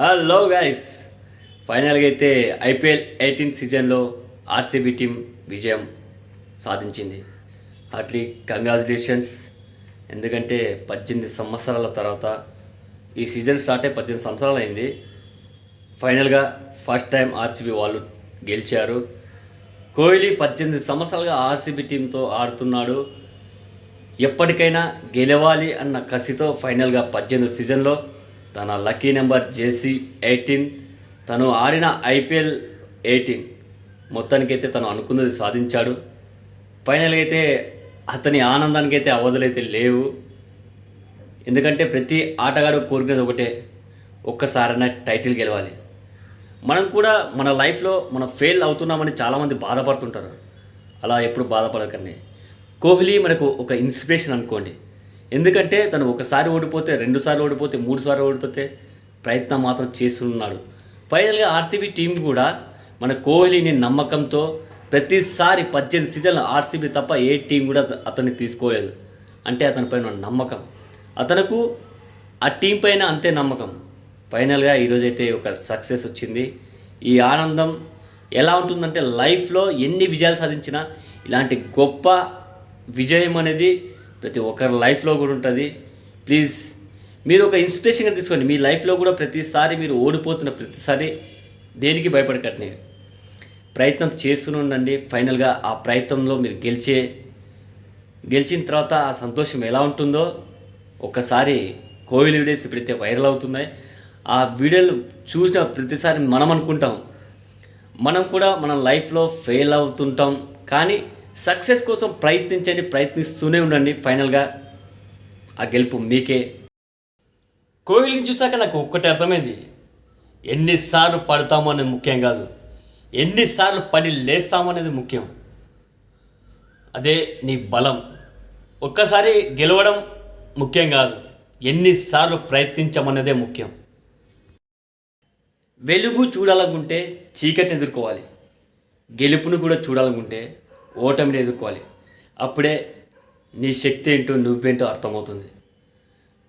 Hello guys ఫైనల్గా అయితే IPL eighteen సీజన్లో ఆర్సీబీ టీం విజయం సాధించింది. హార్ట్లీ కంగ్రాచులేషన్స్ ఎందుకంటే పద్దెనిమిది సంవత్సరాల తర్వాత ఈ సీజన్ స్టార్ట్ అయ్యి పద్దెనిమిది సంవత్సరాలు అయింది. ఫైనల్గా ఫస్ట్ టైం ఆర్సీబీ వాళ్ళు గెలిచారు. కోహ్లీ పద్దెనిమిది సంవత్సరాలుగా ఆర్సీబీ టీంతో ఆడుతున్నాడు. ఎప్పటికైనా గెలవాలి అన్న కసితో ఫైనల్గా పద్దెనిమిది సీజన్లో తన లక్కీ నెంబర్ జేసీ ఎయిటీన్. తను ఆడిన ఐపీఎల్ ఎయిటీన్. మొత్తానికైతే తను అనుకున్నది సాధించాడు. ఫైనల్గా అయితే అతని ఆనందానికి అయితే అవధులైతే లేవు. ఎందుకంటే ప్రతి ఆటగాడు కోరుకునేది ఒకటే ఒక్కసారైనా టైటిల్ గెలవాలి. మనం కూడా మన లైఫ్లో మనం ఫెయిల్ అవుతున్నామని చాలామంది బాధపడుతుంటారు. అలా ఎప్పుడు బాధపడకండి. కోహ్లీ మనకు ఒక ఇన్స్పిరేషన్ అనుకోండి. ఎందుకంటే తను ఒకసారి ఓడిపోతే రెండుసార్లు ఓడిపోతే మూడు సార్లు ఓడిపోతే ప్రయత్నం మాత్రం చేస్తున్నాడు. ఫైనల్గా ఆర్సీబీ టీం కూడా మన కోహ్లీని నమ్మకంతో ప్రతిసారి పద్దెనిమిది సీజన్లు ఆర్సీబీ తప్ప ఏ టీం కూడా అతన్ని తీసుకోలేదు. అంటే అతనిపైన నమ్మకం. అతనకు ఆ టీం పైన అంతే నమ్మకం. ఫైనల్గా ఈరోజైతే ఒక సక్సెస్ వచ్చింది. ఈ ఆనందం ఎలా ఉంటుందంటే లైఫ్లో ఎన్ని విజయాలు సాధించినా ఇలాంటి గొప్ప విజయం అనేది ప్రతి ఒక్కరి లైఫ్లో కూడా ఉంటుంది. ప్లీజ్ మీరు ఒక ఇన్స్పిరేషన్గా తీసుకోండి. మీ లైఫ్లో కూడా ప్రతిసారి మీరు ఓడిపోతున్న ప్రతిసారి దేనికి భయపడకండి. ప్రయత్నం చేస్తూనే ఉండండి. ఫైనల్గా ఆ ప్రయత్నంలో మీరు గెలిచే గెలిచిన తర్వాత ఆ సంతోషం ఎలా ఉంటుందో ఒక్కసారి కోవిల్ వీడియోస్ ఇప్పుడైతే వైరల్ అవుతున్నాయి. ఆ వీడియోలు చూసిన ప్రతిసారి మనం అనుకుంటాం. మనం కూడా మన లైఫ్లో ఫెయిల్ అవుతుంటాం. కానీ సక్సెస్ కోసం ప్రయత్నించండి ప్రయత్నిస్తూనే ఉండండి. ఫైనల్గా ఆ గెలుపు మీకే. కోహ్లీని చూశాక నాకు ఒక్కటి అర్థమైంది. ఎన్నిసార్లు పడతాము అనేది ముఖ్యం కాదు. ఎన్నిసార్లు పడి లేస్తాము అనేది ముఖ్యం. అదే నీ బలం. ఒక్కసారి గెలవడం ముఖ్యం కాదు. ఎన్నిసార్లు ప్రయత్నించమన్నదే ముఖ్యం. వెలుగు చూడాలనుకుంటే చీకటిని ఎదుర్కోవాలి. గెలుపును కూడా చూడాలనుకుంటే ఓటమిని ఎదుర్కోవాలి. అప్పుడే నీ శక్తి ఏంటో నువ్వేంటో అర్థమవుతుంది.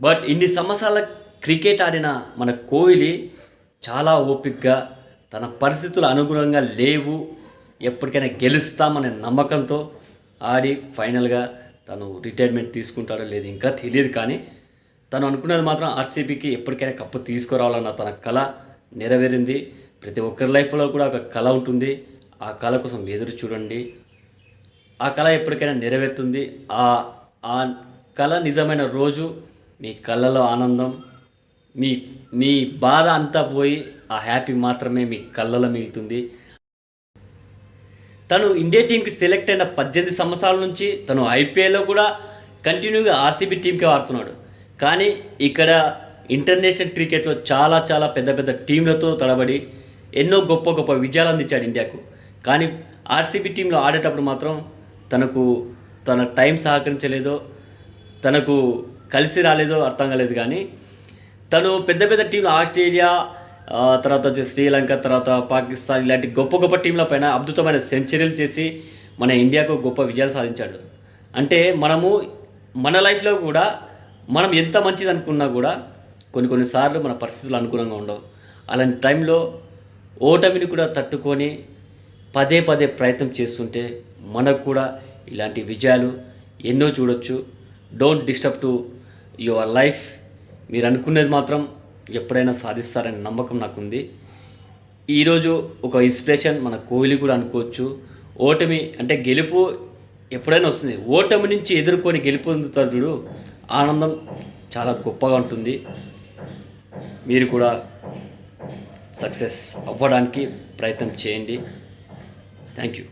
బట్ ఇన్ని సంవత్సరాల క్రికెట్ ఆడిన మన కోహ్లీ చాలా ఓపిక్గా తన పరిస్థితులు అనుగుణంగా లేవు. ఎప్పటికైనా గెలుస్తామనే నమ్మకంతో ఆడి ఫైనల్గా తను రిటైర్మెంట్ తీసుకుంటాడో లేదు ఇంకా తెలియదు కానీ తను అనుకున్నది మాత్రం ఆర్సీబీకి ఎప్పటికైనా కప్పు తీసుకురావాలన్న తన కళ నెరవేరింది. ప్రతి ఒక్కరి లైఫ్లో కూడా ఒక కళ ఉంటుంది. ఆ కళ కోసం ఎదురు చూడండి. ఆ కళ ఎప్పటికైనా నెరవేరుతుంది. ఆ ఆ కళ నిజమైన రోజు మీ కళ్ళలో ఆనందం మీ మీ బాధ అంతా పోయి ఆ హ్యాపీ మాత్రమే మీ కళ్ళలో మిగులుతుంది. తను ఇండియా టీంకి సెలెక్ట్ అయిన పద్దెనిమిది సంవత్సరాల నుంచి తను ఐపీఎల్లో కూడా కంటిన్యూగా ఆర్సీబీ టీంకే ఆడుతున్నాడు కానీ ఇక్కడ ఇంటర్నేషనల్ క్రికెట్లో చాలా చాలా పెద్ద పెద్ద టీంలతో తడబడి ఎన్నో గొప్ప గొప్ప విజయాలు అందించాడు ఇండియాకు. కానీ ఆర్సీబీ టీంలో ఆడేటప్పుడు మాత్రం తనకు తన టైం సహకరించలేదో తనకు కలిసి రాలేదో అర్థం కాలేదు కానీ తను పెద్ద పెద్ద టీంలు ఆస్ట్రేలియా తర్వాత వచ్చి శ్రీలంక తర్వాత పాకిస్తాన్ ఇలాంటి గొప్ప గొప్ప టీంల పైన అద్భుతమైన సెంచరీలు చేసి మన ఇండియాకు గొప్ప విజయాలు సాధించాడు. అంటే మనము మన లైఫ్లో కూడా మనం ఎంత మంచిది అనుకున్నా కూడా కొన్ని కొన్నిసార్లు మన పరిస్థితులు అనుకూలంగా ఉండవు. అలాంటి టైంలో ఓటమిని కూడా తట్టుకొని పదే పదే ప్రయత్నం చేస్తుంటే మనకు కూడా ఇలాంటి విజయాలు ఎన్నో చూడొచ్చు. Don't disturb to your life మీరు అనుకునేది మాత్రం ఎప్పుడైనా సాధిస్తారనే నమ్మకం నాకుంది. ఈరోజు ఒక ఇన్స్పిరేషన్ మన కోహ్లీ కూడా అనుకోవచ్చు. ఓటమి అంటే గెలుపు ఎప్పుడైనా వస్తుంది. ఓటమి నుంచి ఎదుర్కొని గెలుపొందుతారు చూడు ఆనందం చాలా గొప్పగా ఉంటుంది. మీరు కూడా సక్సెస్ అవ్వడానికి ప్రయత్నం చేయండి. Thank you